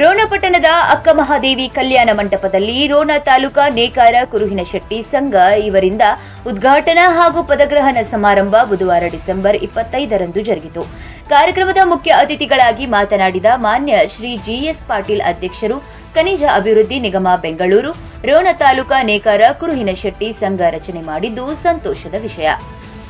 ರೋಣಪಟ್ಟಣದ ಅಕ್ಕಮಹಾದೇವಿ ಕಲ್ಯಾಣ ಮಂಟಪದಲ್ಲಿ ರೋಣ ತಾಲೂಕಾ ನೇಕಾರ ಕುರುಹಿನ ಶೆಟ್ಟಿ ಸಂಘ ಇವರಿಂದ ಉದ್ಘಾಟನಾ ಹಾಗೂ ಪದಗ್ರಹಣ ಸಮಾರಂಭ ಬುಧವಾರ ಡಿಸೆಂಬರ್ ಇಪ್ಪತ್ತೈದರಂದು ಜರುಗಿತು. ಕಾರ್ಯಕ್ರಮದ ಮುಖ್ಯ ಅತಿಥಿಗಳಾಗಿ ಮಾತನಾಡಿದ ಮಾನ್ಯ ಶ್ರೀ ಜಿಎಸ್ ಪಾಟೀಲ್ ಅಧ್ಯಕ್ಷರು, ಖನಿಜ ಅಭಿವೃದ್ಧಿ ನಿಗಮ ಬೆಂಗಳೂರು, ರೋಣ ತಾಲೂಕಾ ನೇಕಾರ ಕುರುಹಿನ ಶೆಟ್ಟಿ ಸಂಘ ರಚನೆ ಮಾಡಿದ್ದು ಸಂತೋಷದ ವಿಷಯ.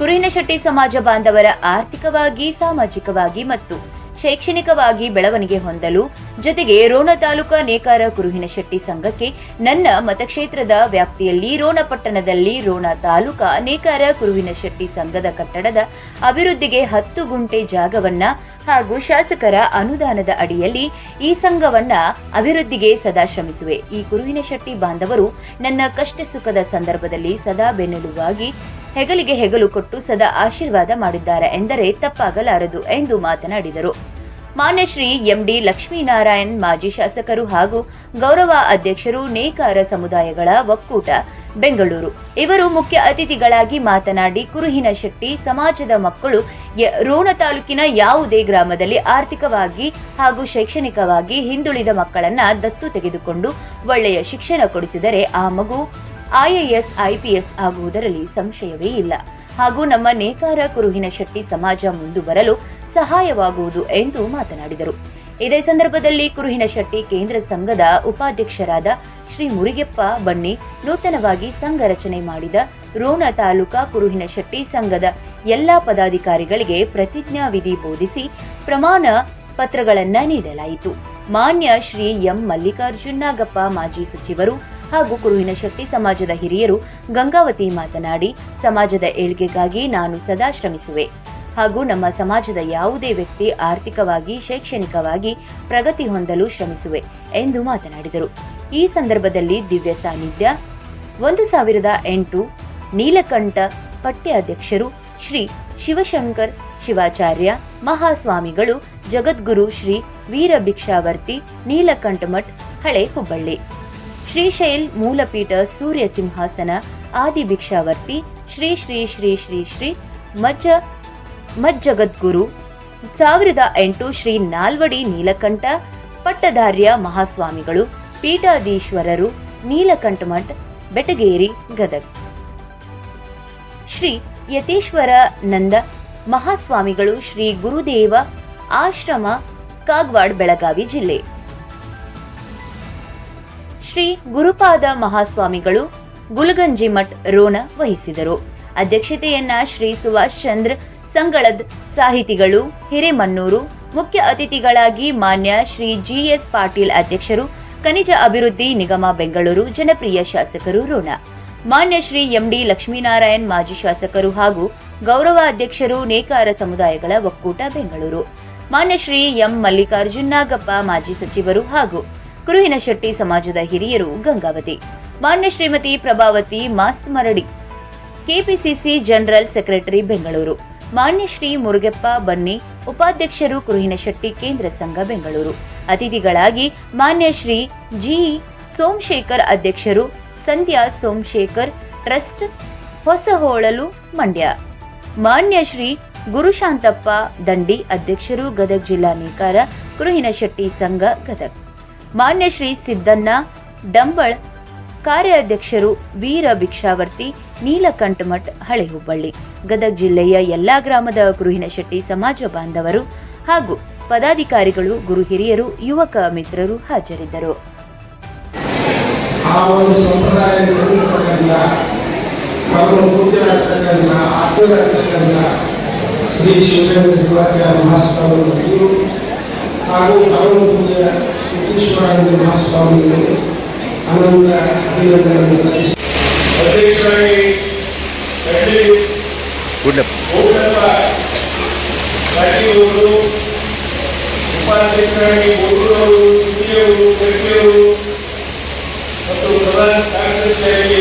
ಕುರುಹಿನ ಶೆಟ್ಟಿ ಸಮಾಜ ಬಾಂಧವರ ಆರ್ಥಿಕವಾಗಿ, ಸಾಮಾಜಿಕವಾಗಿ ಮತ್ತು ಶೈಕ್ಷಣಿಕವಾಗಿ ಬೆಳವಣಿಗೆ ಹೊಂದಲು. ಜೊತೆಗೆ ರೋಣ ತಾಲೂಕಾ ನೇಕಾರ ಕುರುಹಿನ ಶೆಟ್ಟಿ ಸಂಘಕ್ಕೆ ನನ್ನ ಮತಕ್ಷೇತ್ರದ ವ್ಯಾಪ್ತಿಯಲ್ಲಿ ರೋಣ ಪಟ್ಟಣದಲ್ಲಿ ರೋಣ ತಾಲೂಕಾ ನೇಕಾರ ಕುರುಹಿನ ಶೆಟ್ಟಿ ಸಂಘದ ಕಟ್ಟಡದ ಅಭಿವೃದ್ಧಿಗೆ ಹತ್ತು ಗುಂಟೆ ಜಾಗವನ್ನ ಹಾಗೂ ಶಾಸಕರ ಅನುದಾನದ ಅಡಿಯಲ್ಲಿ ಈ ಸಂಘವನ್ನ ಅಭಿವೃದ್ಧಿಗೆ ಸದಾ ಶ್ರಮಿಸುವೆ. ಈ ಕುರುಹಿನ ಶೆಟ್ಟಿ ಬಾಂಧವರು ನನ್ನ ಕಷ್ಟ ಸುಖದ ಸಂದರ್ಭದಲ್ಲಿ ಸದಾ ಬೆನ್ನೆಲುಬಾಗಿ ಹೆಗಲಿಗೆ ಹೆಗಲು ಕೊಟ್ಟು ಸದಾ ಆಶೀರ್ವಾದ ಮಾಡಿದ್ದಾರೆ ಎಂದರೆ ತಪ್ಪಾಗಲಾರದು ಎಂದು ಮಾತನಾಡಿದರು. ಮಾನ್ಯ ಶ್ರೀ ಎಂಡಿ ಲಕ್ಷ್ಮೀನಾರಾಯಣ್ ಮಾಜಿ ಶಾಸಕರು ಹಾಗೂ ಗೌರವ ಅಧ್ಯಕ್ಷರು ನೇಕಾರ ಸಮುದಾಯಗಳ ಒಕ್ಕೂಟ, ಬೆಂಗಳೂರು. ಇವರು ಮುಖ್ಯ ಅತಿಥಿಗಳಾಗಿ ಮಾತನಾಡಿ, ಕುರುಹಿನ ಶೆಟ್ಟಿ ಸಮಾಜದ ಮಕ್ಕಳು ರೋಣ ತಾಲೂಕಿನ ಯಾವುದೇ ಗ್ರಾಮದಲ್ಲಿ ಆರ್ಥಿಕವಾಗಿ ಹಾಗೂ ಶೈಕ್ಷಣಿಕವಾಗಿ ಹಿಂದುಳಿದ ಮಕ್ಕಳನ್ನ ದತ್ತು ತೆಗೆದುಕೊಂಡು ಒಳ್ಳೆಯ ಶಿಕ್ಷಣ ಕೊಡಿಸಿದರೆ ಆ ಮಗು ಐಎಎಸ್ ಐಪಿಎಸ್ ಆಗುವುದರಲ್ಲಿ ಸಂಶಯವೇ ಇಲ್ಲ. ಹಾಗೂ ನಮ್ಮ ನೇಕಾರ ಕುರುಹಿನ ಶೆಟ್ಟಿ ಸಮಾಜ ಮುಂದುವರಲು ಸಹಾಯವಾಗುವುದು ಎಂದು ಮಾತನಾಡಿದರು. ಇದೇ ಸಂದರ್ಭದಲ್ಲಿ ಕುರುಹಿನ ಶೆಟ್ಟಿ ಕೇಂದ್ರ ಸಂಘದ ಉಪಾಧ್ಯಕ್ಷರಾದ ಶ್ರೀ ಮುರಿಗೆಪ್ಪ ಬನ್ನಿ ನೂತನವಾಗಿ ಸಂಘ ರಚನೆ ಮಾಡಿದ ರೋಣ ತಾಲೂಕಾ ಕುರುಹಿನ ಶೆಟ್ಟಿ ಸಂಘದ ಎಲ್ಲಾ ಪದಾಧಿಕಾರಿಗಳಿಗೆ ಪ್ರತಿಜ್ಞಾ ವಿಧಿ ಬೋಧಿಸಿ ಪ್ರಮಾಣ ಪತ್ರಗಳನ್ನು ನೀಡಲಾಯಿತು. ಮಾನ್ಯ ಶ್ರೀ ಎಂ ಮಲ್ಲಿಕಾರ್ಜುನ್ ನಾಗಪ್ಪ, ಮಾಜಿ ಸಚಿವರು ಹಾಗೂ ಕುರುಹಿನ ಶಕ್ತಿ ಸಮಾಜದ ಹಿರಿಯರು ಗಂಗಾವತಿ ಮಾತನಾಡಿ, ಸಮಾಜದ ಏಳ್ಗೆಗಾಗಿ ನಾನು ಸದಾ ಶ್ರಮಿಸುವೆ. ಹಾಗೂ ನಮ್ಮ ಸಮಾಜದ ಯಾವುದೇ ವ್ಯಕ್ತಿ ಆರ್ಥಿಕವಾಗಿ, ಶೈಕ್ಷಣಿಕವಾಗಿ ಪ್ರಗತಿ ಹೊಂದಲು ಶ್ರಮಿಸುವೆ ಎಂದು ಮಾತನಾಡಿದರು. ಈ ಸಂದರ್ಭದಲ್ಲಿ ದಿವ್ಯ ಸಾನ್ನಿಧ್ಯ, ಒಂದು ಸಾವಿರದ ಎಂಟು ನೀಲಕಂಠ ಪಠ್ಯಾಧ್ಯಕ್ಷರು ಶ್ರೀ ಶಿವಶಂಕರ್ ಶಿವಾಚಾರ್ಯ, ಮಹಾಸ್ವಾಮಿಗಳು ಜಗದ್ಗುರು ಶ್ರೀ ವೀರಭಿಕ್ಷಾವರ್ತಿ ನೀಲಕಂಠಮಠ್ ನೀಲಕಂಠ ಹಳೆ ಹುಬ್ಬಳ್ಳಿ ಶ್ರೀಶೈಲ್ ಮೂಲಪೀಠ ಸೂರ್ಯ ಸಿಂಹಾಸನ, ಆದಿ ಭಿಕ್ಷಾವರ್ತಿ, ಶ್ರೀ ಶ್ರೀ ಶ್ರೀ ಶ್ರೀ ಶ್ರೀ ಮಜ್ಜ, ಮಜ್ಜಗದ್ಗುರು, ಸಾವಿರದ ಎಂಟು ಶ್ರೀ ನಾಲ್ವಡಿ ನೀಲಕಂಠ ಪಟ್ಟಧಾರ್ಯ ಮಹಾಸ್ವಾಮಿಗಳು, ಪೀಠಾಧೀಶ್ವರರು, ನೀಲಕಂಠ ಮಠ, ಬೆಟಗೇರಿ, ಗದಗ್. ಶ್ರೀ ಯತೀಶ್ವರ ನಂದ ಮಹಾಸ್ವಾಮಿಗಳು ಶ್ರೀ ಗುರುದೇವ ಆಶ್ರಮ, ಕಾಗ್ವಾಡ್, ಬೆಳಗಾವಿ ಜಿಲ್ಲೆ. ಶ್ರೀ ಗುರುಪಾದ ಮಹಾಸ್ವಾಮಿಗಳು ಗುಲ್ಗಂಜಿ ಮಠ್ ರೋಣ ವಹಿಸಿದರು. ಅಧ್ಯಕ್ಷತೆಯನ್ನ ಶ್ರೀ ಸುಭಾಷ್ ಚಂದ್ರ ಸಂಗಳದ್ ಸಾಹಿತಿಗಳು ಹಿರೇಮನ್ನೂರು, ಮುಖ್ಯ ಅತಿಥಿಗಳಾಗಿ ಮಾನ್ಯ ಶ್ರೀ ಜಿಎಸ್ ಪಾಟೀಲ್ ಅಧ್ಯಕ್ಷರು, ಖನಿಜ ಅಭಿವೃದ್ಧಿ ನಿಗಮ ಬೆಂಗಳೂರು, ಜನಪ್ರಿಯ ಶಾಸಕರು ರೋಣ. ಮಾನ್ಯ ಶ್ರೀ ಎಂಡಿ ಲಕ್ಷ್ಮೀನಾರಾಯಣ್ ಮಾಜಿ ಶಾಸಕರು ಹಾಗೂ ಗೌರವ ಅಧ್ಯಕ್ಷರು ನೇಕಾರ ಸಮುದಾಯಗಳ ಒಕ್ಕೂಟ ಬೆಂಗಳೂರು. ಮಾನ್ಯ ಶ್ರೀ ಎಂ. ಮಲ್ಲಿಕಾರ್ಜುನ್ ನಾಗಪ್ಪ ಮಾಜಿ ಸಚಿವರು ಹಾಗೂ ಕುರುಹಿನ ಶೆಟ್ಟಿ ಸಮಾಜದ ಹಿರಿಯರು ಗಂಗಾವತಿ. ಮಾನ್ಯ Shrimati Prabhavati Mast Maradi KPCC general secretary Bengaluru. ಮಾನ್ಯ ಶ್ರೀ ಮುರುಗೆಪ್ಪ ಬನ್ನಿ, ಉಪಾಧ್ಯಕ್ಷರು ಕುರುಹಿನ ಶೆಟ್ಟಿ ಕೇಂದ್ರ ಸಂಘ ಬೆಂಗಳೂರು. ಅತಿಥಿಗಳಾಗಿ ಮಾನ್ಯ ಶ್ರೀ ಜಿ ಸೋಮಶೇಖರ್ ಅಧ್ಯಕ್ಷರು, ಸಂಧ್ಯಾ ಸೋಮಶೇಖರ್ ಟ್ರಸ್ಟ್, ಹೊಸಹೋಳಲು ಮಂಡ್ಯ. ಮಾನ್ಯ ಶ್ರೀ ಗುರುಶಾಂತಪ್ಪ ದಂಡಿ ಅಧ್ಯಕ್ಷರು ಗದಗ ಜಿಲ್ಲಾ ನೇಕಾರ ಕುರುಹಿನ ಶೆಟ್ಟಿ ಸಂಘ ಗದಗ್. ಮಾನ್ಯ ಶ್ರೀ ಸಿದ್ದಣ್ಣ, ಡಂಬಳ್, ಕಾರ್ಯಾಧ್ಯಕ್ಷರು ವೀರ ಭಿಕ್ಷಾವರ್ತಿ, ನೀಲಕಂಠ ಮಠ್ ಹಳೆ ಹುಬ್ಬಳ್ಳಿ ಗದಗ ಜಿಲ್ಲೆಯ ಎಲ್ಲಾ ಗ್ರಾಮದ ಕುರುಹಿನ ಶೆಟ್ಟಿ ಸಮಾಜ ಬಾಂಧವರು ಹಾಗೂ ಪದಾಧಿಕಾರಿಗಳು, ಗುರು ಹಿರಿಯರು, ಯುವಕ ಮಿತ್ರರು ಹಾಜರಿದ್ದರು. ಶ್ರೀ ಶಿವಚಂದ್ರ ಶಿವಾಚಾರ್ಯ ಮಹಾಸ್ವಾಮಿಗಳು ಹಾಗೂ ಪರಮ ಯತೀಶ್ವರಾನಂದ ಮಹಾಸ್ವಾಮಿಗಳಿಗೆ ಅನಂತ ಅಭಿನಂದನೆಗಳನ್ನು ಸಲ್ಲಿಸಿ ಉಪಾಧ್ಯಕ್ಷರಾಗಿ ಗೋಕುಳವರು ಸುದ್ದಿಯವರು ಕಡ್ಲಿಯವರು ಮತ್ತು ಪ್ರಧಾನ ಕಾರ್ಯದರ್ಶಿಯಾಗಿ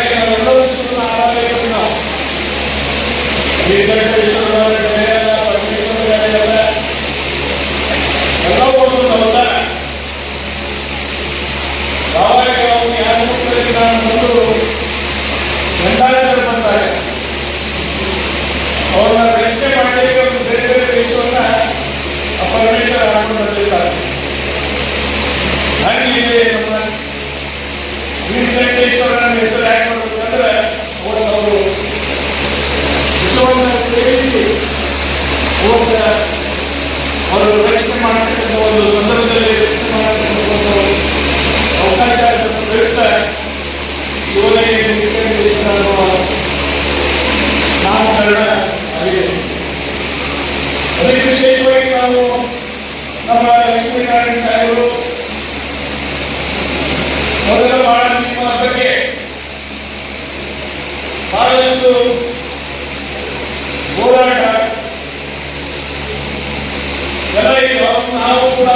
ಸಂದರ್ಭದಲ್ಲಿ ಹಂಗಿದೆ ನಮ್ಮ ವೀರವೆಂಕಟೇಶ್ವರನ ಹೆಸರು ಯಾಕೆ ಮಾಡಬೇಕಂದ್ರೆ ಅವರು ಅವರು ವಿಶ್ವವನ್ನು ಪ್ರೇಮಿಸಿ ಹೋದ ಒಂದು ಹೋರಾಟ ನಾವು ಕೂಡ